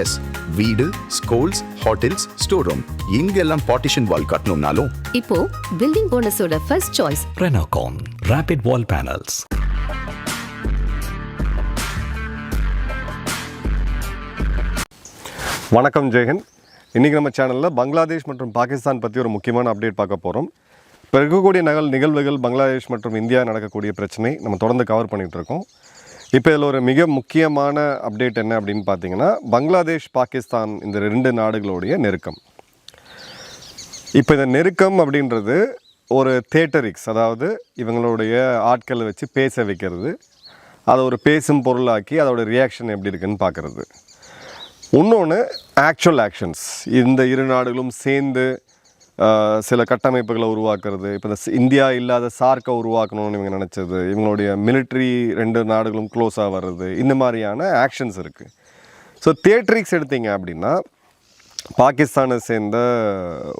S வீடு schools hotels store room இங்கெல்லாம் partition wall கட்டணும்னாலும். இப்போ building ஓனர்ஸோட first choice Renocon Rapid Wall Panels. வணக்கம் ஜெயஹன் இன்றைக்கி நம்ம சேனலில் பங்களாதேஷ் மற்றும் பாகிஸ்தான் பற்றி ஒரு முக்கியமான அப்டேட் பார்க்க போகிறோம் இப்போ இருக்கக்கூடிய நகல் நிகழ்வுகள் பங்களாதேஷ் மற்றும் இந்தியா நடக்கக்கூடிய பிரச்சனை நம்ம தொடர்ந்து கவர் பண்ணிகிட்டு இருக்கோம். இப்போ இதில் ஒரு மிக முக்கியமான அப்டேட் என்ன அப்படின்னு பார்த்தீங்கன்னா பங்களாதேஷ் பாகிஸ்தான் இந்த ரெண்டு நாடுகளுடைய நெருக்கம். இப்போ இந்த நெருக்கம் அப்படின்றது ஒரு தேட்டரிக்ஸ் அதாவது இவங்களுடைய ஆட்களை வச்சு பேச வைக்கிறது. அதை ஒரு பேசும் பொருளாக்கி அதோட ரியாக்ஷன் எப்படி இருக்குன்னு பார்க்குறது இன்னொன்று ஆக்சுவல் ஆக்ஷன்ஸ் இந்த இரு நாடுகளும் சேர்ந்து சில கட்டமைப்புகளை உருவாக்குறது இப்போ இந்த இந்தியா இல்லாத சார்க்கை உருவாக்கணும்னு இவங்க நினச்சது இவங்களுடைய மிலிட்ரி ரெண்டு நாடுகளும் க்ளோஸாக வர்றது இந்த மாதிரியான ஆக்ஷன்ஸ் இருக்குது ஸோ தியேட்ரிக்ஸ் எடுத்தீங்க அப்படின்னா பாகிஸ்தானை சேர்ந்த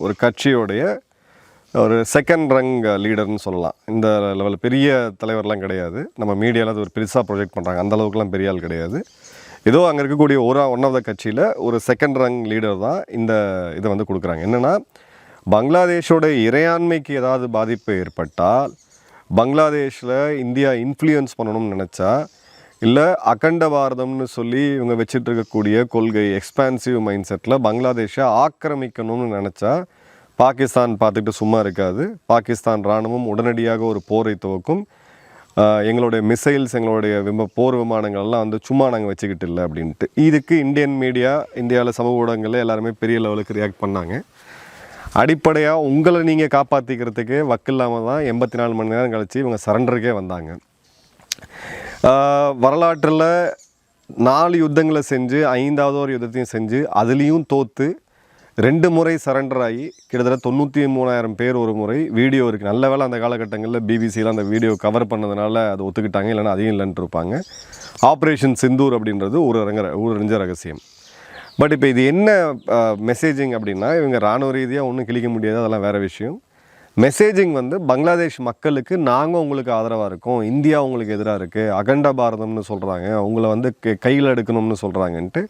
ஒரு கட்சியோடைய ஒரு செகண்ட் ரங் லீடர்னு சொல்லலாம். இந்த லெவலில் பெரிய தலைவர்லாம் கிடையாது. நம்ம மீடியாவில் அது ஒரு பெருசாக ப்ரொஜெக்ட் பண்ணுறாங்க அந்த அளவுக்குலாம் பெரிய ஆள் கிடையாது. ஏதோ அங்கே இருக்கக்கூடிய ஒரு ஒன் ஆஃப் த கட்சியில் ஒரு செகண்ட் ரங் லீடர் தான் இந்த இதை வந்து கொடுக்குறாங்க. என்னென்னா பங்களாதேஷோட இறையாண்மைக்கு ஏதாவது பாதிப்பு ஏற்பட்டால் பங்களாதேஷில் இந்தியா இன்ஃப்ளூயன்ஸ் பண்ணணும்னு நினச்சா இல்லை அகண்ட பாரதம்னு சொல்லி இவங்க வச்சுட்டு இருக்கக்கூடிய கொள்கை எக்ஸ்பான்சிவ் மைண்ட் செட்டில் பங்களாதேஷை ஆக்கிரமிக்கணும்னு நினச்சா பாகிஸ்தான் பார்த்துட்டு சும்மா இருக்காது. பாகிஸ்தான் இராணுவம் உடனடியாக ஒரு போரை துவக்கும். எங்களுடைய மிசைல்ஸ் எங்களுடைய விம போர் விமானங்கள்லாம் வந்து சும்மா நாங்கள் வச்சுக்கிட்டு இல்லை அப்படின்ட்டு. இதுக்கு இந்தியன் மீடியா இந்தியாவில் சமூக ஊடகங்களில் எல்லாருமே பெரிய லெவலுக்கு ரியாக்ட் பண்ணாங்க. அடிப்படையாக உங்களை நீங்கள் காப்பாற்றிக்கிறதுக்கு வக்கில்லாமல் தான் எண்பத்தி நாலு மணி நேரம் கழித்து இவங்க சரண்டருக்கே வந்தாங்க. வரலாற்றில் நாலு யுத்தங்களை செஞ்சு ஐந்தாவது ஒரு யுத்தத்தையும் செஞ்சு அதுலேயும் தோற்று ரெண்டு முறை சரண்டர் ஆகி கிட்டத்தட்ட தொண்ணூற்றி மூணாயிரம் பேர் ஒரு முறை வீடியோ இருக்குது நல்ல வேலை அந்த காலகட்டங்களில் பிபிசியில் அந்த வீடியோ கவர் பண்ணதுனால அதை ஒத்துக்கிட்டாங்க இல்லைன்னா அதையும் இல்லைன்ட்டு இருப்பாங்க. ஆப்ரேஷன் சிந்தூர் அப்படின்றது ஒரு அரங்க ஊரறிஞ்ச ரகசியம். பட் இப்போ இது என்ன மெசேஜிங் அப்படின்னா இவங்க ராணுவ ரீதியாக ஒன்றும் கிழிக்க முடியாது அதெல்லாம் வேறு விஷயம். மெசேஜிங் வந்து பங்களாதேஷ் மக்களுக்கு நாங்கள் உங்களுக்கு ஆதரவாக இருக்கோம் இந்தியா உங்களுக்கு எதிராக இருக்குது அகண்ட பாரதம்னு சொல்கிறாங்க உங்களை வந்து கையில் எடுக்கணும்னு சொல்கிறாங்கன்ட்டு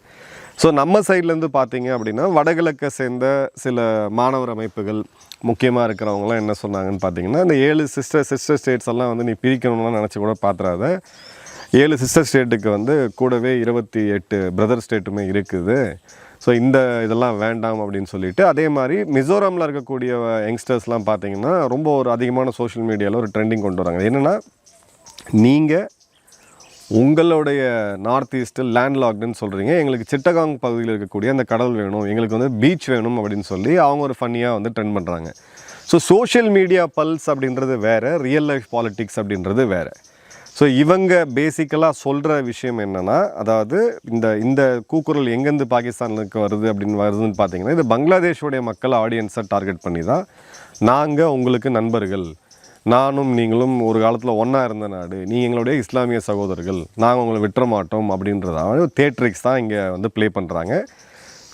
ஸோ நம்ம சைட்லேருந்து பார்த்தீங்க அப்படின்னா வடகிழக்கை சேர்ந்த சில மாணவர் அமைப்புகள் முக்கியமாக இருக்கிறவங்களாம் என்ன சொன்னாங்கன்னு பார்த்தீங்கன்னா இந்த ஏழு சிஸ்டர் சிஸ்டர் ஸ்டேட்ஸ் எல்லாம் வந்து நீ பிரிக்கணும்லாம் நினச்சி கூட பார்த்துறாத ஏழு சிஸ்டர் ஸ்டேட்டுக்கு வந்து கூடவே இருபத்தி எட்டு பிரதர் ஸ்டேட்டுமே இருக்குது. ஸோ இந்த இதெல்லாம் வேண்டாம் அப்படின்னு சொல்லிட்டு அதே மாதிரி மிசோரமில் இருக்கக்கூடிய யங்ஸ்டர்ஸ்லாம் பார்த்தீங்கன்னா ரொம்ப ஒரு அதிகமான சோஷியல் மீடியாவில் ஒரு ட்ரெண்டிங் கொண்டு வராங்க. என்னென்னா நீங்கள் உங்களுடைய நார்த் ஈஸ்ட்டு லேண்ட்லாக்டுன்னு சொல்கிறீங்க எங்களுக்கு சிட்டகாங் பகுதியில் இருக்கக்கூடிய அந்த கடல் வேணும் எங்களுக்கு வந்து பீச் வேணும் அப்படின்னு சொல்லி அவங்க ஒரு ஃபன்னியாக வந்து ட்ரெண்ட் பண்ணுறாங்க ஸோ சோஷியல் மீடியா பல்ஸ் அப்படின்றது வேறு ரியல் லைஃப் பாலிட்டிக்ஸ் அப்படின்றது வேறு. ஸோ இவங்க பேசிக்கலாக சொல்கிற விஷயம் என்னென்னா அதாவது இந்த இந்த கூக்குரல் எங்கேருந்து பாகிஸ்தானுக்கு வருது அப்படின்னு வருதுன்னு பார்த்தீங்கன்னா இது பங்களாதேஷோடைய மக்கள் ஆடியன்ஸை டார்கெட் பண்ணி தான் நாங்கள் உங்களுக்கு நண்பர்கள். நானும் நீங்களும் ஒரு காலத்தில் ஒன்றா இருந்த நாடு. நீ எங்களுடைய இஸ்லாமிய சகோதரர்கள். நாங்கள் உங்களை விட்டுற மாட்டோம் அப்படின்றதாவது தேட்ரிக்ஸ் தான் இங்கே வந்து ப்ளே பண்ணுறாங்க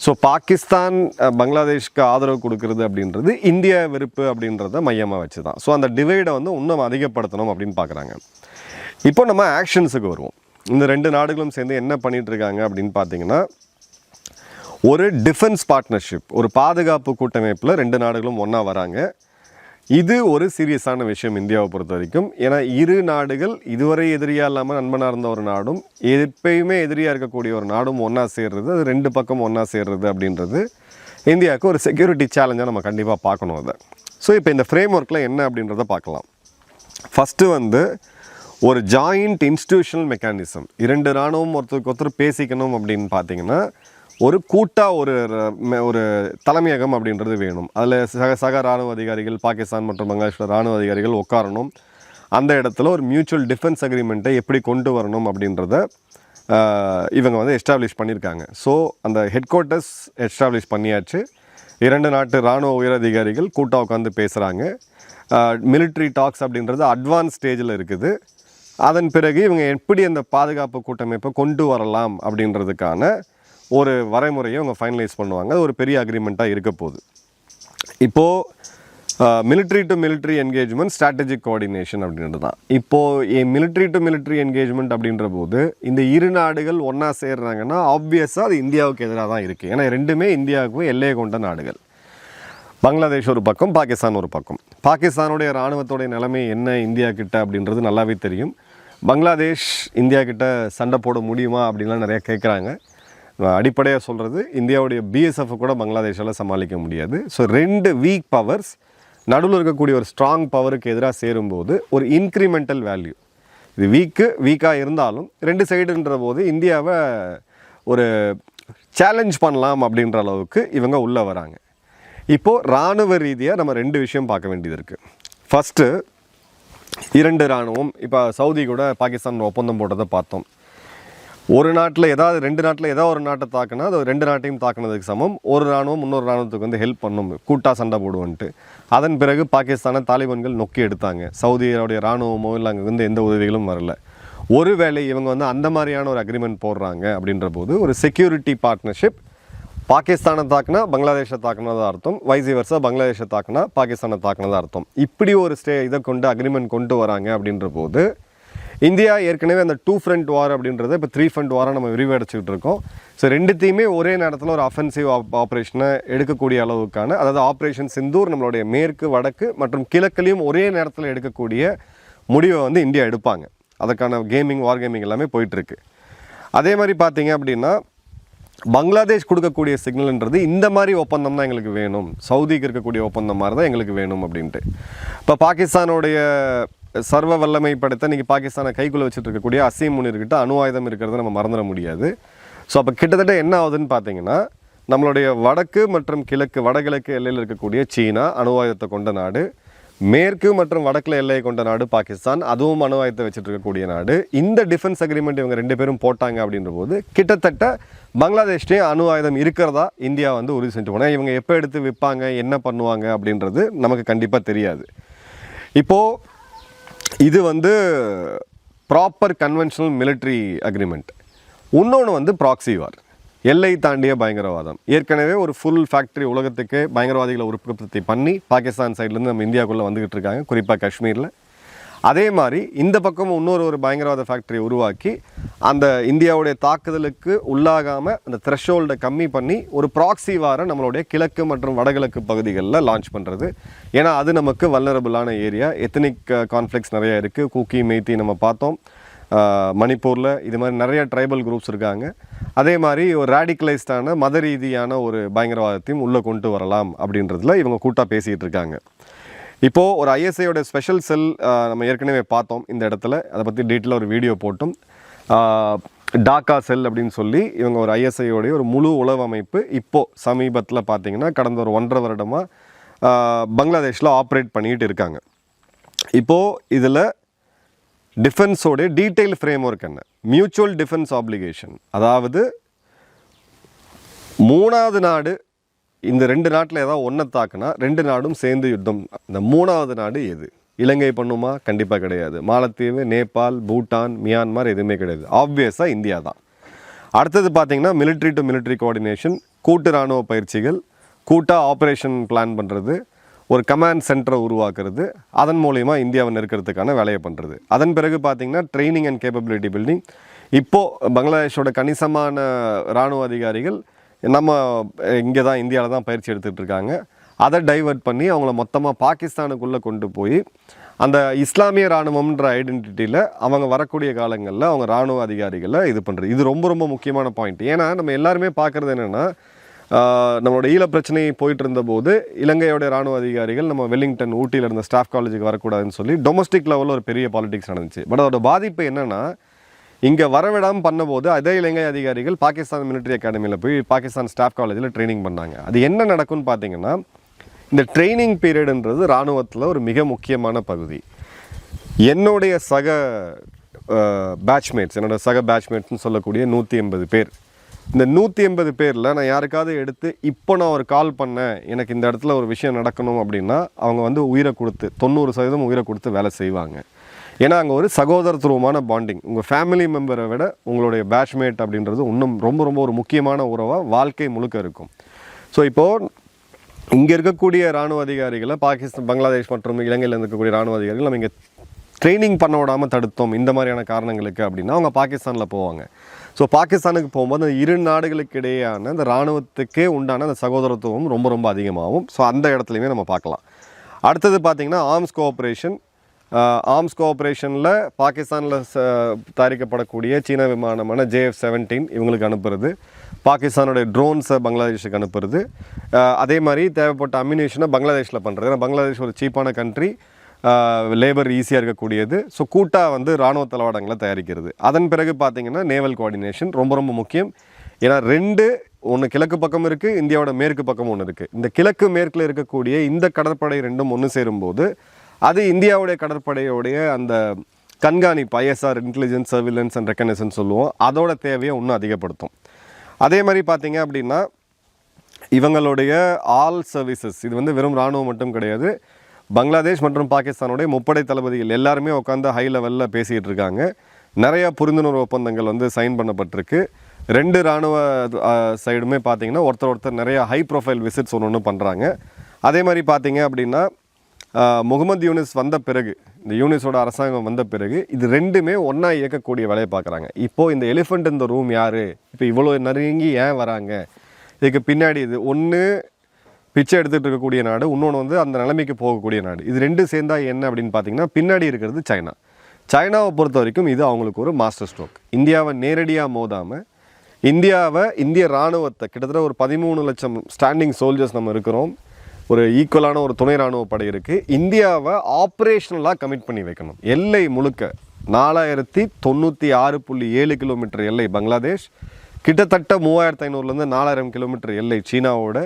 ஸோ பாகிஸ்தான் பங்களாதேஷ்க்கு ஆதரவு கொடுக்கறது அப்படின்றது இந்திய வெறுப்பு அப்படின்றத மையமாக வச்சு தான் ஸோ அந்த டிவைடை வந்து இன்னும் அதிகப்படுத்தணும் அப்படின்னு பார்க்குறாங்க. இப்போ நம்ம ஆக்ஷன்ஸுக்கு வருவோம். இந்த ரெண்டு நாடுகளும் சேர்ந்து என்ன பண்ணிகிட்ருக்காங்க இருக்காங்க அப்படின்னு பார்த்தீங்கன்னா ஒரு டிஃபென்ஸ் பார்ட்னர்ஷிப் ஒரு பாதுகாப்பு கூட்டமைப்பில் ரெண்டு நாடுகளும் ஒன்றா வராங்க. இது ஒரு சீரியஸான விஷயம் இந்தியாவை பொறுத்த வரைக்கும். ஏன்னா இரு நாடுகள் இதுவரை எதிரியாக இல்லாமல் நண்பனாக இருந்த ஒரு நாடும் எப்பயுமே எதிரியாக இருக்கக்கூடிய ஒரு நாடும் ஒன்றா சேர்றது அது ரெண்டு பக்கம் ஒன்றா சேர்றது அப்படின்றது இந்தியாவுக்கு ஒரு செக்யூரிட்டி சேலஞ்சாக நம்ம கண்டிப்பாக பார்க்கணும் அதை. ஸோ இப்போ இந்த ஃப்ரேம் ஒர்க்கில் என்ன அப்படின்றத பார்க்கலாம். ஃபஸ்ட்டு வந்து ஒரு ஜாயிண்ட் இன்ஸ்டிடியூஷனல் மெக்கானிசம் இரண்டு இராணுவம் ஒருத்தருக்கு ஒருத்தர் பேசிக்கணும் அப்படின்னு பார்த்தீங்கன்னா ஒரு கூட்டாக ஒரு ஒரு தலைமையகம் அப்படின்றது வேணும். அதில் சக சக இராணுவ அதிகாரிகள் பாகிஸ்தான் மற்றும் பங்களாதேஷோட இராணுவ அதிகாரிகள் உட்காரணும். அந்த இடத்துல ஒரு மியூச்சுவல் டிஃபென்ஸ் அக்ரிமெண்ட்டை எப்படி கொண்டு வரணும் அப்படின்றத இவங்க வந்து எஸ்டாப்ளிஷ் பண்ணியிருக்காங்க ஸோ அந்த ஹெட் குவார்ட்டர்ஸ் எஸ்டாப்ளிஷ் பண்ணியாச்சு. இரண்டு நாட்டு இராணுவ உயரதிகாரிகள் கூட்டாக உட்காந்து பேசுகிறாங்க மிலிட்ரி டாக்ஸ் அப்படின்றது அட்வான்ஸ் ஸ்டேஜில் இருக்குது. அதன் பிறகு இவங்க எப்படி அந்த பாதுகாப்பு கூட்டமைப்பை கொண்டு வரலாம் அப்படின்றதுக்கான ஒரு வரைமுறையை அவங்க ஃபைனலைஸ் பண்ணுவாங்க. அது ஒரு பெரிய அக்ரிமெண்ட்டாக இருக்க போகுது. இப்போது military to military engagement strategic coordination அப்படின்றது தான் இப்போது மிலிட்ரி டு மிலிட்ரி என்கேஜ்மெண்ட் அப்படின்ற போது இந்த இரு நாடுகள் ஒன்றா சேர்றாங்கன்னா ஆப்வியஸாக அது இந்தியாவுக்கு எதிராக தான் இருக்குது ஏன்னா ரெண்டுமே இந்தியாவுக்கு எல்லையை கொண்ட நாடுகள். பங்களாதேஷ் ஒரு பக்கம் பாகிஸ்தான் ஒரு பக்கம். பாகிஸ்தானுடைய இராணுவத்தோடைய நிலைமை என்ன இந்தியா கிட்ட அப்படின்றது நல்லாவே தெரியும். பங்களாதேஷ் இந்தியா கிட்ட சண்டை போட முடியுமா அப்படின்லாம் நிறைய கேட்குறாங்க அடிப்படையாக சொல்கிறது இந்தியாவுடைய பிஎஸ்எஃப் கூட பங்களாதேஷால் சமாளிக்க முடியாது. ஸோ ரெண்டு வீக் பவர்ஸ் நடுவில் இருக்கக்கூடிய ஒரு ஸ்ட்ராங் பவருக்கு எதிராக சேரும்போது ஒரு இன்க்ரிமெண்டல் வேல்யூ இது வீக்கு வீக்காக இருந்தாலும் ரெண்டு சைடுன்ற போது இந்தியாவை ஒரு சேலஞ்ச் பண்ணலாம் அப்படின்ற அளவுக்கு இவங்க உள்ளே வராங்க. இப்போது இராணுவ ரீதியாக நம்ம ரெண்டு விஷயம் பார்க்க வேண்டியது இருக்குது ஃபஸ்ட்டு இரண்டு இராணுவம். இப்போ சவுதி கூட பாகிஸ்தான் ஒப்பந்தம் போட்டதை பார்த்தோம். ஒரு நாட்டில் ஏதாவது ரெண்டு நாட்டில் ஏதாவது ஒரு நாட்டை தாக்குனா அது ரெண்டு நாட்டையும் தாக்குனதுக்கு சமம். ஒரு ராணுவம் இன்னொரு ராணுவத்துக்கு வந்து ஹெல்ப் பண்ணும். கூட்டாக சண்டை போடுவோன்ட்டு. அதன் பிறகு பாகிஸ்தானை தாலிபான்கள் நொக்கி எடுத்தாங்க. சவுதியோடைய ராணுவமோ இல்லை அங்கே வந்து எந்த உதவிகளும் வரல. ஒருவேளை இவங்க வந்து அந்த மாதிரியான ஒரு அக்ரிமெண்ட் போடுறாங்க அப்படின்ற போது ஒரு செக்யூரிட்டி பார்ட்னர்ஷிப் பாகிஸ்தானை தாக்குனா பங்களாதேஷை தாக்குனதா அர்த்தம். வைசி வருஷா பங்களாதேஷை தாக்குனா பாகிஸ்தானை தாக்குனதாக அர்த்தம். இப்படி ஒரு ஸ்டே இதை கொண்டு அக்ரிமெண்ட் கொண்டு வராங்க அப்படின்ற போது இந்தியா ஏற்கனவே அந்த டூ ஃப்ரண்ட் வார் அப்படின்றத இப்போ த்ரீ ஃப்ரண்ட் வாரை நம்ம விரிவடைச்சிக்கிட்டு இருக்கோம். ஸோ ரெண்டுத்தையுமே ஒரே நேரத்தில் ஒரு அஃபென்சிவ் ஆப்ரேஷனை எடுக்கக்கூடிய அளவுக்கான அதாவது ஆப்ரேஷன் சிந்தூர் நம்மளுடைய மேற்கு வடக்கு மற்றும் கிழக்குலையும் ஒரே நேரத்தில் எடுக்கக்கூடிய முடிவை வந்து இந்தியா எடுப்பாங்க. அதற்கான கேமிங் வார் கேமிங் எல்லாமே போயிட்டுருக்கு அதே மாதிரி பார்த்தீங்க அப்படின்னா பங்களாதேஷ் கொடுக்கக்கூடிய சிக்னல்ன்றது இந்த மாதிரி ஒப்பந்தம் தான் எங்களுக்கு வேணும். சவுதிக்கு இருக்கக்கூடிய ஒப்பந்தம் மாதிரி தான் எங்களுக்கு வேணும் அப்படின்ட்டு. இப்போ பாகிஸ்தானுடைய சர்வ வல்லமை படைத்த இன்றைக்கி பாகிஸ்தானை கைக்குள்ளே வச்சுட்டு இருக்கக்கூடிய அசீம் முனிர்கிட்ட அணு ஆயுதம் இருக்கிறத நம்ம மறந்துட முடியாது. ஸோ அப்போ கிட்டத்தட்ட என்ன ஆகுதுன்னு பார்த்தீங்கன்னா நம்மளுடைய வடக்கு மற்றும் கிழக்கு வடகிழக்கு எல்லையில் இருக்கக்கூடிய சீனா அணு ஆயுதத்தை கொண்ட நாடு. மேற்கு மற்றும் வடக்கில் எல்லையை கொண்ட நாடு பாகிஸ்தான். அதுவும் அணு வச்சுட்டு இருக்கக்கூடிய நாடு. இந்த டிஃபென்ஸ் அக்ரிமெண்ட் இவங்க ரெண்டு பேரும் போட்டாங்க அப்படின்ற போது கிட்டத்தட்ட பங்களாதேஷ்லேயும் அணு ஆயுதம் இருக்கிறதா இந்தியா வந்து உறுதி செஞ்சு போனால் இவங்க எப்போ எடுத்து விற்பாங்க என்ன பண்ணுவாங்க அப்படின்றது நமக்கு கண்டிப்பாக தெரியாது. இப்போது இது வந்து ப்ராப்பர் கன்வென்ஷனல் மிலிட்ரி அக்ரிமெண்ட் இன்னொன்று வந்து ப்ராக்சி வார் எல்லை தாண்டிய பயங்கரவாதம். ஏற்கனவே ஒரு ஃபுல் ஃபேக்ட்ரி உலகத்துக்கு பயங்கரவாதிகளை உற்பத்தி பண்ணி பாகிஸ்தான் சைட்லேருந்து நம்ம இந்தியாவுக்குள்ளே வந்துக்கிட்டு இருக்காங்க குறிப்பாக காஷ்மீரில். அதே மாதிரி இந்த பக்கமும் இன்னொரு ஒரு பயங்கரவாத ஃபேக்டரியை உருவாக்கி அந்த இந்தியாவுடைய தாக்குதலுக்கு உள்ளாகாமல் அந்த த்ரெஷோல்டை கம்மி பண்ணி ஒரு ப்ராக்ஸி வாரம் நம்மளுடைய கிழக்கு மற்றும் வடகிழக்கு பகுதிகளில் லான்ச் பண்ணுறது ஏன்னா அது நமக்கு வல்லரபுளான ஏரியா எத்தனிக் கான்ஃப்ளிக்ஸ் நிறையா இருக்குது கூக்கி மெய்த்தி நம்ம பார்த்தோம். மணிப்பூரில் இது மாதிரி நிறைய ட்ரைபல் குரூப்ஸ் இருக்காங்க. அதே மாதிரி ஒரு ரேடிக்கலைஸ்டான மத ரீதியான ஒரு பயங்கரவாதத்தையும் உள்ளே கொண்டு வரலாம் அப்படின்றதுல இவங்க கூட்டாக பேசிகிட்டு இருக்காங்க. இப்போது ஒரு ஐஎஸ்ஐயோட ஸ்பெஷல் செல் நம்ம ஏற்கனவே பார்த்தோம் இந்த இடத்துல. அதை பற்றி டீட்டெயிலாக ஒரு வீடியோ போட்டோம். டாக்கா செல் அப்படின்னு சொல்லி இவங்க ஒரு ஐஎஸ்ஐயோடைய ஒரு முழு உளவு அமைப்பு இப்போது சமீபத்தில் பார்த்திங்கன்னா கடந்த ஒரு ஒன்றரை வருடமாக பங்களாதேஷில் ஆப்ரேட் பண்ணிகிட்டு இருக்காங்க. இப்போது இதில் டிஃபென்ஸோடைய டீட்டெயில் ஃப்ரேம் ஒர்க் என்ன? மியூச்சுவல் டிஃபென்ஸ் ஆப்ளிகேஷன் அதாவது மூணாவது நாடு இந்த ரெண்டு நாட்டில் ஏதாவது ஒன்றை தாக்குனா ரெண்டு நாடும் சேர்ந்து யுத்தம். இந்த மூணாவது நாடு எது? இலங்கை பண்ணுமா? கண்டிப்பாக கிடையாது. மாலத்தீவு நேபாள் பூட்டான் மியான்மர் எதுவுமே கிடையாது. ஆப்வியஸாக இந்தியா தான். அடுத்தது பார்த்திங்கன்னா மிலிட்ரி டு மிலிட்ரி கோஆர்டினேஷன் கூட்டு இராணுவ பயிற்சிகள் கூட்டாக ஆப்ரேஷன் பிளான் பண்ணுறது ஒரு கமாண்ட் சென்டரை உருவாக்குறது அதன் மூலயமா இந்தியாவை நெருக்கிறதுக்கான வேலையை பண்ணுறது அதன் பிறகு பார்த்தீங்கன்னா ட்ரைனிங் அண்ட் கேப்பபிலிட்டி பில்டிங் இப்போது பங்களாதேஷோட கணிசமான இராணுவ அதிகாரிகள் நம்ம இங்கே தான் இந்தியாவில் தான் பயிற்சி எடுத்துகிட்டு இருக்காங்க. அதை டைவர்ட் பண்ணி அவங்கள மொத்தமாக பாகிஸ்தானுக்குள்ளே கொண்டு போய் அந்த இஸ்லாமிய இராணுவம்ன்ற ஐடென்டிட்டியில் அவங்க வரக்கூடிய காலங்களில் அவங்க இராணுவ அதிகாரிகளை இது பண்ணுறது இது ரொம்ப ரொம்ப முக்கியமான பாயிண்ட் ஏன்னா நம்ம எல்லாருமே பார்க்குறது என்னென்னா நம்மளோட ஈழ பிரச்சனை போயிட்டு இருந்தபோது இலங்கையோட ராணுவ அதிகாரிகள் நம்ம வெல்லிங்டன் ஊட்டியில் இருந்த ஸ்டாஃப் காலேஜுக்கு வரக்கூடாதுன்னு சொல்லி டொமஸ்டிக் லெவலில் ஒரு பெரிய பாலிடிக்ஸ் நடந்துச்சு. பட் அதோட பாதிப்பு என்னன்னா இங்கே வரவிடாமல் பண்ணும்போது அதே இலங்கை அதிகாரிகள் பாகிஸ்தான் மிலிட்ரி அகாடமியில் போய் பாகிஸ்தான் ஸ்டாஃப் காலேஜில் ட்ரைனிங் பண்ணாங்க. அது என்ன நடக்கும்னு பார்த்தீங்கன்னா இந்த ட்ரைனிங் பீரியடுன்றது இராணுவத்தில் ஒரு மிக முக்கியமான பகுதி. என்னுடைய சக பேட்ச்மேட்ஸ் என்னோட சக பேட்ச்மேட்ஸ்னு சொல்லக்கூடிய நூற்றி எண்பது பேர். இந்த நூற்றி எண்பது பேரில் நான் யாருக்காவது எடுத்து இப்போ நான் ஒரு கால் பண்ணேன் எனக்கு இந்த இடத்துல ஒரு விஷயம் நடக்கணும் அப்படின்னா அவங்க வந்து உயிரை கொடுத்து தொண்ணூறு சதவீதம் உயிரை கொடுத்து வேலை செய்வாங்க. ஏன்னா அங்கே ஒரு சகோதரத்துவமான பாண்டிங் உங்கள் ஃபேமிலி மெம்பரை விட உங்களுடைய பேட்ச்மேட் அப்படின்றது இன்னும் ரொம்ப ரொம்ப ஒரு முக்கியமான உறவாக வாழ்க்கை முழுக்க இருக்கும். ஸோ இப்போது இங்கே இருக்கக்கூடிய இராணுவ அதிகாரிகளை பாகிஸ்தான் பங்களாதேஷ் மற்றும் இலங்கையில் இருக்கக்கூடிய இராணுவ அதிகாரிகள் நம்ம இங்கே ட்ரைனிங் பண்ண விடாமல் தடுத்தோம் இந்த மாதிரியான காரணங்களுக்கு அப்படின்னா அவங்க பாகிஸ்தானில் போவாங்க. ஸோ பாகிஸ்தானுக்கு போகும்போது அந்த இரு நாடுகளுக்கு இடையேயான அந்த இராணுவத்துக்கே உண்டான அந்த சகோதரத்துவம் ரொம்ப ரொம்ப அதிகமாகும். ஸோ அந்த இடத்துலையுமே நம்ம பார்க்கலாம். அடுத்தது பார்த்திங்கன்னா ஆர்ம்ஸ் கோஆப்ரேஷன் ஆர்ம்ஸ் கோஆப்ரேஷனில் பாகிஸ்தானில் தயாரிக்கப்படக்கூடிய சீன விமானமான ஜேஎஃப் செவன்டீன் இவங்களுக்கு அனுப்புறது. பாகிஸ்தானுடைய ட்ரோன்ஸை பங்களாதேஷுக்கு அனுப்புறது. அதே மாதிரி தேவைப்பட்ட அம்யூனேஷனை பங்களாதேஷில் பண்ணுறது ஏன்னா பங்களாதேஷ் ஒரு சீப்பான கண்ட்ரி லேபர் ஈஸியாக இருக்கக்கூடியது. ஸோ கூட்டாக வந்து இராணுவ தளவாடங்களை தயாரிக்கிறது. அதன் பிறகு பார்த்திங்கன்னா நேவல் கோஆர்டினேஷன் ரொம்ப ரொம்ப முக்கியம். ஏன்னா ரெண்டு ஒன்று கிழக்கு பக்கம் இருக்குது இந்தியாவோட மேற்கு பக்கம் ஒன்று இருக்குது இந்த கிழக்கு மேற்கில் இருக்கக்கூடிய இந்த கடற்படை ரெண்டும் ஒன்று சேரும்போது அது இந்தியாவுடைய கடற்படையோடைய அந்த கண்காணிப்பு ISR intelligence surveillance and reconnaissance சொல்லுவோம். அதோட தேவையை இன்னும் அதிகப்படுத்தும். அதே மாதிரி பார்த்தீங்க அப்படின்னா இவங்களுடைய ஆல் சர்வீசஸ் இது வந்து வெறும் இராணுவம் மட்டும் கிடையாது பங்களாதேஷ் மற்றும் பாகிஸ்தானுடைய முப்படை தளபதிகள் எல்லாருமே உட்காந்து ஹை லெவலில் பேசிகிட்டு இருக்காங்க. நிறையா புரிந்துணர்வு ஒப்பந்தங்கள் வந்து சைன் பண்ணப்பட்டிருக்கு. ரெண்டு இராணுவ சைடுமே பார்த்தீங்கன்னா ஒருத்தர் ஒருத்தர் நிறையா ஹை ப்ரொஃபைல் விசிட்ஸ் ஒன்று ஒன்று பண்ணுறாங்க அதே மாதிரி பார்த்தீங்க அப்படின்னா முகமது யூனிஸ் வந்த பிறகு இந்த யூனிஸோட அரசாங்கம் வந்த பிறகு இது ரெண்டுமே ஒன்றா இயக்கக்கூடிய வேலையை பார்க்குறாங்க இப்போது இந்த எலிஃபண்ட் இந்த ரூம் யார்? இப்போ இவ்வளோ நெருங்கி ஏன் வராங்க? இதுக்கு பின்னாடி இது ஒன்று பிச்சை எடுத்துகிட்டு இருக்கக்கூடிய நாடு இன்னொன்று வந்து அந்த நிலைமைக்கு போகக்கூடிய நாடு. இது ரெண்டும் சேர்ந்தா என்ன அப்படின்னு பார்த்தீங்கன்னா பின்னாடி இருக்கிறது சைனா. சைனாவை பொறுத்த வரைக்கும் இது அவங்களுக்கு ஒரு மாஸ்டர் ஸ்ட்ரோக் இந்தியாவை நேரடியாக மோதாமல் இந்தியாவை இந்திய இராணுவத்தை கிட்டத்தட்ட ஒரு பதிமூணு லட்சம் ஸ்டாண்டிங் சோல்ஜர்ஸ் நம்ம இருக்கிறோம். ஒரு ஈக்குவலான ஒரு துணை இராணுவ படை இருக்குது இந்தியாவை ஆப்ரேஷனலாக கமிட் பண்ணி வைக்கணும். எல்லை முழுக்க நாலாயிரத்தி தொண்ணூற்றி ஆறு புள்ளி ஏழு கிலோமீட்டர் எல்லை பங்களாதேஷ். கிட்டத்தட்ட மூவாயிரத்து ஐநூறுலேருந்து நாலாயிரம் கிலோமீட்டர் எல்லை சீனாவோட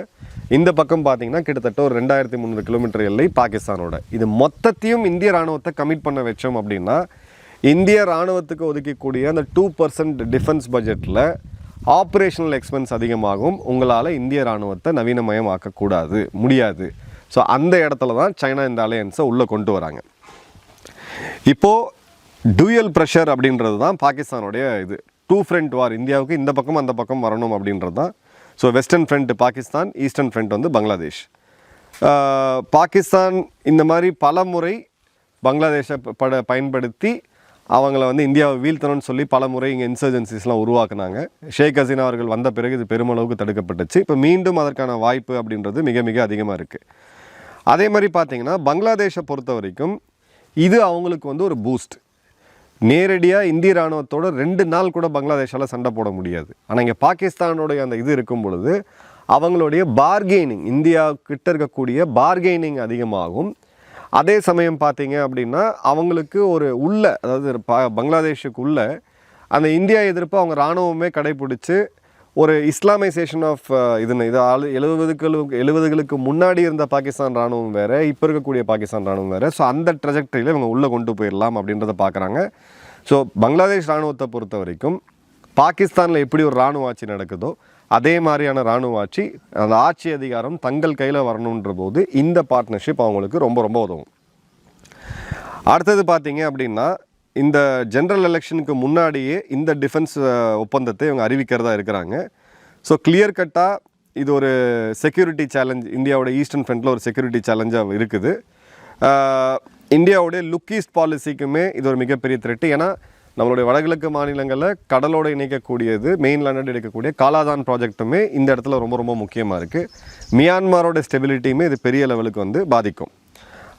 இந்த பக்கம் பார்த்தீங்கன்னா கிட்டத்தட்ட ஒரு ரெண்டாயிரத்தி முந்நூறு கிலோமீட்டர் எல்லை பாகிஸ்தானோட. இது மொத்தத்தையும் இந்திய ராணுவத்தை கமிட் பண்ண வச்சோம் அப்படின்னா இந்திய ராணுவத்துக்கு ஒதுக்கக்கூடிய அந்த டூ பர்சன்ட் டிஃபென்ஸ் பட்ஜெட்டில் ஆப்ரேஷனல் எக்ஸ்பென்ஸ் அதிகமாகும். உங்களால் இந்திய ராணுவத்தை நவீனமயமாக்கக்கூடாது. முடியாது. ஸோ அந்த இடத்துல தான் சைனா இந்த அலையன்ஸை உள்ளே கொண்டு வராங்க. இப்போது டூயல் ப்ரெஷர் அப்படின்றது தான் பாகிஸ்தானுடைய இது. டூ ஃப்ரண்ட் வார் இந்தியாவுக்கு இந்த பக்கம் அந்த பக்கம் வரணும் அப்படின்றது தான் so western front Pakistan eastern front வந்து பங்களாதேஷ் பாகிஸ்தான் இந்த மாதிரி பல முறை பங்களாதேஷை ப- பட பயன்படுத்தி அவங்கள வந்து இந்தியாவை வீழ்த்தணும்னு சொல்லி பல முறை இங்கே இன்சர்ஜென்சிஸ்லாம் உருவாக்குனாங்க. ஷேக் ஹசீனா அவர்கள் வந்த பிறகு இது பெருமளவுக்கு தடுக்கப்பட்டுச்சு. இப்போ மீண்டும் அதற்கான வாய்ப்பு அப்படின்றது மிக மிக அதிகமாக இருக்குது அதே மாதிரி பார்த்திங்கன்னா பங்களாதேஷை பொறுத்த வரைக்கும் இது அவங்களுக்கு வந்து ஒரு பூஸ்ட் நேரடியாக இந்திய ராணுவத்தோட ரெண்டு நாள் கூட பங்களாதேஷால் சண்டை போட முடியாது. ஆனால் இங்கே பாகிஸ்தானுடைய அந்த இது இருக்கும் பொழுது அவங்களுடைய பார்கெய்னிங் இந்தியா கிட்ட இருக்கக்கூடிய பார்கெய்னிங் அதிகமாகும். அதே சமயம் பார்த்தீங்க அப்படின்னா அவங்களுக்கு ஒரு உள்ள அதாவது பா பங்களாதேஷுக்கு உள்ள அந்த இந்தியா எதிர்ப்பு அவங்க இராணுவமே கடைபிடிச்சு ஒரு இஸ்லாமைசேஷன் ஆஃப் இதுன்னு இது ஆளு எழுபதுகளுக்கு எழுபதுகளுக்கு முன்னாடி இருந்த பாகிஸ்தான் ராணுவம் வேறு இப்போ இருக்கக்கூடிய பாகிஸ்தான் ராணுவம் வேறு. ஸோ அந்த ட்ரெஜக்டரியில் இவங்க உள்ளே கொண்டு போயிடலாம் அப்படின்றத பார்க்குறாங்க ஸோ பங்களாதேஷ் ராணுவத்தை பொறுத்த வரைக்கும் பாகிஸ்தானில் எப்படி ஒரு இராணுவ ஆட்சி நடக்குதோ அதே மாதிரியான இராணுவ ஆட்சி அந்த ஆட்சி அதிகாரம் தங்கள் கையில் வரணுன்ற போது இந்த பார்ட்னர்ஷிப் அவங்களுக்கு ரொம்ப ரொம்ப உதவும். அடுத்தது பார்த்தீங்க அப்படின்னா இந்த ஜென்ரல் எலெக்ஷனுக்கு முன்னாடியே இந்த டிஃபென்ஸ் ஒப்பந்தத்தை இவங்க அறிவிக்கிறதா இருக்கிறாங்க. ஸோ கிளியர் கட்டாக இது ஒரு செக்யூரிட்டி சேலஞ்ச் இந்தியாவோட ஈஸ்டர்ன் ஃப்ரண்ட்டில் ஒரு செக்யூரிட்டி சேலஞ்சாக இருக்குது. இந்தியாவுடைய லுக் ஈஸ்ட் பாலிசிக்குமே இது ஒரு மிகப்பெரிய த்ரெட்டு ஏன்னா நம்மளுடைய வடகிழக்கு மாநிலங்களில் கடலோடு இணைக்கக்கூடியது மெயின்லேண்டோடு இணைக்கக்கூடிய காலாதான் ப்ராஜெக்ட்டுமே இந்த இடத்துல ரொம்ப ரொம்ப முக்கியமாக இருக்குது மியான்மாரோட ஸ்டெபிலிட்டியுமே இது பெரிய லெவலுக்கு வந்து பாதிக்கும்.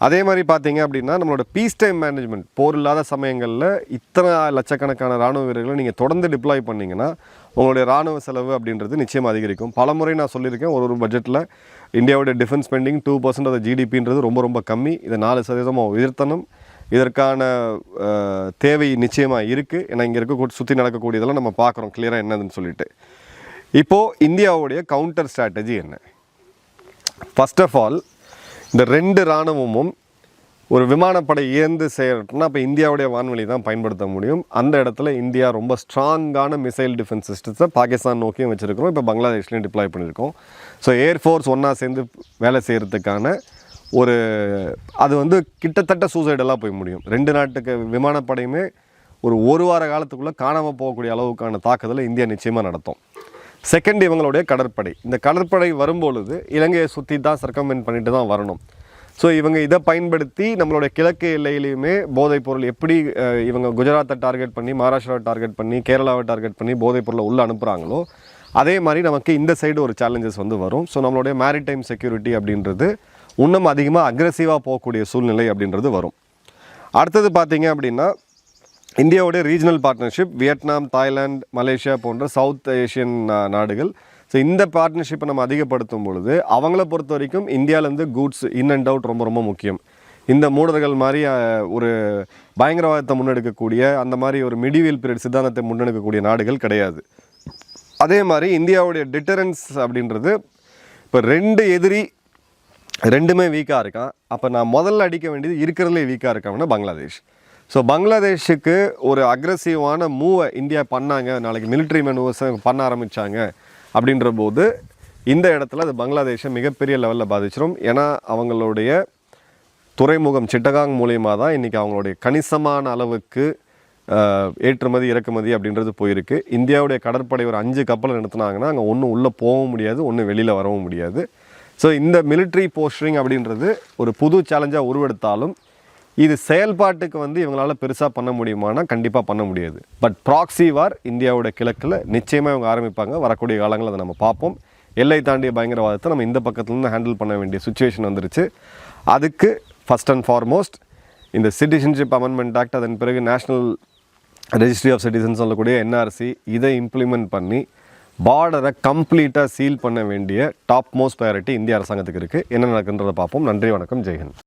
அதே மாதிரி பார்த்தீங்க அப்படின்னா நம்மளோட பீஸ் டைம் மேனேஜ்மெண்ட் போர் இல்லாத சமயங்களில் இத்தனை லட்சக்கணக்கான ராணுவ வீரர்களை நீங்கள் தொடர்ந்து டிப்ளாய் பண்ணீங்கன்னா உங்களுடைய ராணுவ செலவு அப்படின்றது நிச்சயமாக அதிகரிக்கும். பல முறை நான் சொல்லியிருக்கேன் ஒரு ஒரு பட்ஜெட்டில் இந்தியாவோட defence spending two percent of ஜிடிபின்றது ரொம்ப ரொம்ப கம்மி. இதை நாலு சதவீதமாக உயர்த்தணும். இதற்கான தேவை நிச்சயமாக இருக்குது ஏன்னா இங்கே இருக்க சுற்றி நடக்கக்கூடியதெல்லாம் நம்ம பார்க்குறோம் கிளியராக என்னதுன்னு சொல்லிட்டு. இப்போது இந்தியாவுடைய கவுண்டர் ஸ்ட்ராட்டஜி என்ன? ஃபஸ்ட் ஆஃப் ஆல் இந்த ரெண்டு இராணுவமும் ஒரு விமானப்படை இயந்து செய்யறதுனா அப்போ இந்தியாவுடைய வான்வெளி தான் பயன்படுத்த முடியும். அந்த இடத்துல இந்தியா ரொம்ப ஸ்ட்ராங்கான மிசைல் டிஃபென்ஸ் சிஸ்டத்தை பாகிஸ்தான் நோக்கியும் வச்சுருக்கிறோம். இப்போ பங்களாதேஷ்லையும் டிப்ளாய் பண்ணியிருக்கோம். ஸோ ஏர்ஃபோர்ஸ் ஒன்றா சேர்ந்து வேலை செய்கிறதுக்கான ஒரு அது வந்து கிட்டத்தட்ட சூசைடெல்லாம் போய் முடியும். ரெண்டு நாட்டுக்கு விமானப்படையுமே ஒரு ஒரு வார காலத்துக்குள்ளே காணாமல் போகக்கூடிய அளவுக்கான தாக்குதலை இந்தியா நிச்சயமாக நடத்தும். செகண்ட் இவங்களுடைய கடற்படை. இந்த கடற்படை வரும்பொழுது இலங்கையை சுற்றி தான் சர்க்கமெண்ட் பண்ணிட்டு தான் வரணும். ஸோ இவங்க இதை பயன்படுத்தி நம்மளுடைய கிழக்கு எல்லையிலையுமே போதைப் பொருள் எப்படி இவங்க குஜராத்தை டார்கெட் பண்ணி மகாராஷ்டிராவை டார்கெட் பண்ணி கேரளாவை டார்கெட் பண்ணி போதைப் பொருளை உள்ளே அனுப்புகிறாங்களோ அதே மாதிரி நமக்கு இந்த சைடு ஒரு சேலஞ்சஸ் வந்து வரும். ஸோ நம்மளுடைய மேரிடைம் செக்யூரிட்டி அப்படின்றது இன்னும் அதிகமாக அக்ரெசிவாக போகக்கூடிய சூழ்நிலை அப்படின்றது வரும். அடுத்தது பார்த்தீங்க அப்படின்னா இந்தியாவுடைய regional partnership Vietnam Thailand Malaysia போன்ற சவுத் ஏஷியன் நாடுகள். ஸோ இந்த பார்ட்னர்ஷிப்பை நம்ம அதிகப்படுத்தும் பொழுது அவங்கள பொறுத்த வரைக்கும் இந்தியாவிலேருந்து கூட்ஸ் இன் அண்ட் அவுட் ரொம்ப ரொம்ப முக்கியம். இந்த மூடர்கள் மாதிரி ஒரு பயங்கரவாதத்தை முன்னெடுக்கக்கூடிய அந்த மாதிரி ஒரு மிடிவியல் பீரியட் சித்தாந்தத்தை முன்னெடுக்கக்கூடிய நாடுகள் கிடையாது. அதே மாதிரி இந்தியாவுடைய டிட்டரன்ஸ் அப்படின்றது இப்போ ரெண்டு எதிரி ரெண்டுமே வீக்காக இருக்கான். அப்போ நான் முதல்ல அடிக்க வேண்டியது இருக்கிறதுலே வீக்காக இருக்காங்கன்னா பங்களாதேஷ். ஸோ பங்களாதேஷுக்கு ஒரு அக்ரஸிவான மூவை இந்தியா பண்ணாங்க. நாளைக்கு மிலிட்ரி மெனுவர்ஸ் பண்ண ஆரம்பித்தாங்க அப்படின்ற போது இந்த இடத்துல அது பங்களாதேஷை மிகப்பெரிய லெவலில் பாதிச்சிடும் ஏன்னா அவங்களுடைய துறைமுகம் சிட்டகாங் மூலியமாக தான் இன்றைக்கி அவங்களுடைய கணிசமான அளவுக்கு ஏற்றுமதி இறக்குமதி அப்படின்றது போயிருக்கு. இந்தியாவுடைய கடற்படை ஒரு அஞ்சு கப்பலை நிறுத்தினாங்கன்னா அங்கே ஒன்றும் உள்ளே போகவும் முடியாது ஒன்றும் வெளியில் வரவும் முடியாது. ஸோ இந்த மிலிட்ரி போஸ்டரிங் அப்படின்றது ஒரு புது சேலஞ்சாக உருவெடுத்தாலும் இது செயல்பாட்டுக்கு வந்து இவங்களால பெருசாக பண்ண முடியுமானா கண்டிப்பாக பண்ண முடியாது. பட் ப்ராக்ஸி வார் இந்தியாவோட கிழக்கில் நிச்சயமாக இவங்க ஆரம்பிப்பாங்க. வரக்கூடிய காலங்களில் அதை நம்ம பார்ப்போம். எல்லை தாண்டிய பயங்கரவாதத்தை நம்ம இந்த பக்கத்துலேருந்து ஹேண்டில் பண்ண வேண்டிய சுச்சுவேஷன் வந்துருச்சு. அதுக்கு ஃபஸ்ட் அண்ட் ஃபார்மோஸ்ட் இந்த சிட்டிசன்ஷிப் அமெண்ட்மெண்ட் ஆக்ட் அதன் பிறகு நேஷ்னல் ரெஜிஸ்ட்ரி ஆஃப் சிட்டிசன்ஸ் சொல்லக்கூடிய என்ஆர்சி இதை இம்ப்ளிமெண்ட் பண்ணி பார்டரை கம்ப்ளீட்டாக சீல் பண்ண வேண்டிய டாப் மோஸ்ட் ப்ரையாரிட்டி இந்திய அரசாங்கத்துக்கு இருக்குது என்ன நடக்குன்றதை பார்ப்போம். நன்றி வணக்கம் ஜெய்ஹிந்த்.